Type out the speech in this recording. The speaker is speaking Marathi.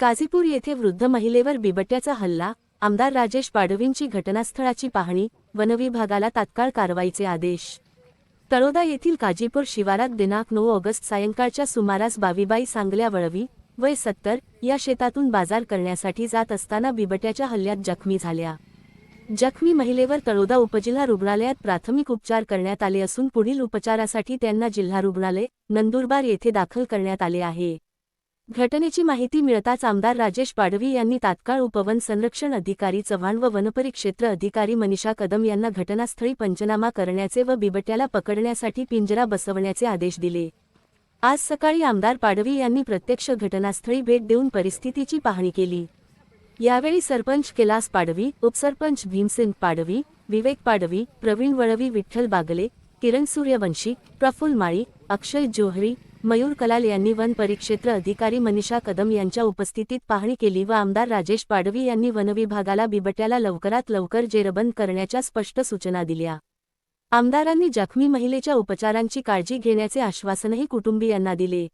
काझीपूर येथे वृद्ध महिलेवर बिबट्याचा हल्ला आमदार राजेश पाडवींची घटनास्थळाची पाहणी वनविभागाला तात्काळ कारवाईचे आदेश. तळोदा येथील काजीपूर शिवारात दिनांक नऊ ऑगस्ट सायंकाळच्या सुमारास बावीबाई सांगल्या वळवी वय सत्तर या शेतातून बाजार करण्यासाठी जात असताना बिबट्याच्या हल्ल्यात जखमी झाल्या. जखमी महिलेवर तळोदा उपजिल्हा रुग्णालयात प्राथमिक उपचार करण्यात आले असून पुढील उपचारासाठी त्यांना जिल्हा रुग्णालय नंदुरबार येथे दाखल करण्यात आले आहे. घटनेची माहिती मिळताच आमदार राजेश पाडवी यांनी तात्काळ उपवन संरक्षण अधिकारी चव्हाण व वनपरिक्षेत्र अधिकारी मनीषा कदम यांना घटनास्थळी पंचनामा करण्याचे व बिबट्याला पकडण्यासाठी पिंजरा बसवण्याचे आदेश दिले. आज सकाळी आमदार पाडवी यांनी प्रत्यक्ष घटनास्थळी भेट देऊन परिस्थितीची पाहणी केली. यावेळी सरपंच कैलास पाडवी उपसरपंच भीमसेन पाडवी विवेक पाडवी प्रवीण वळवी विठ्ठल बागले किरण सूर्यवंशी प्रफुल्ल माळी अक्षय जोहरी मयूर कलाल यांनी वन परिक्षेत्र अधिकारी मनीषा कदम यांच्या उपस्थितीत पाहणी केली व आमदार राजेश पाडवी यांनी वनविभागाला बिबट्याला लवकरात लवकर जेरबंद करण्याच्या स्पष्ट सूचना दिल्या. आमदारांनी जखमी महिलेच्या उपचारांची काळजी घेण्याचे आश्वासनही कुटुंबियांना दिले.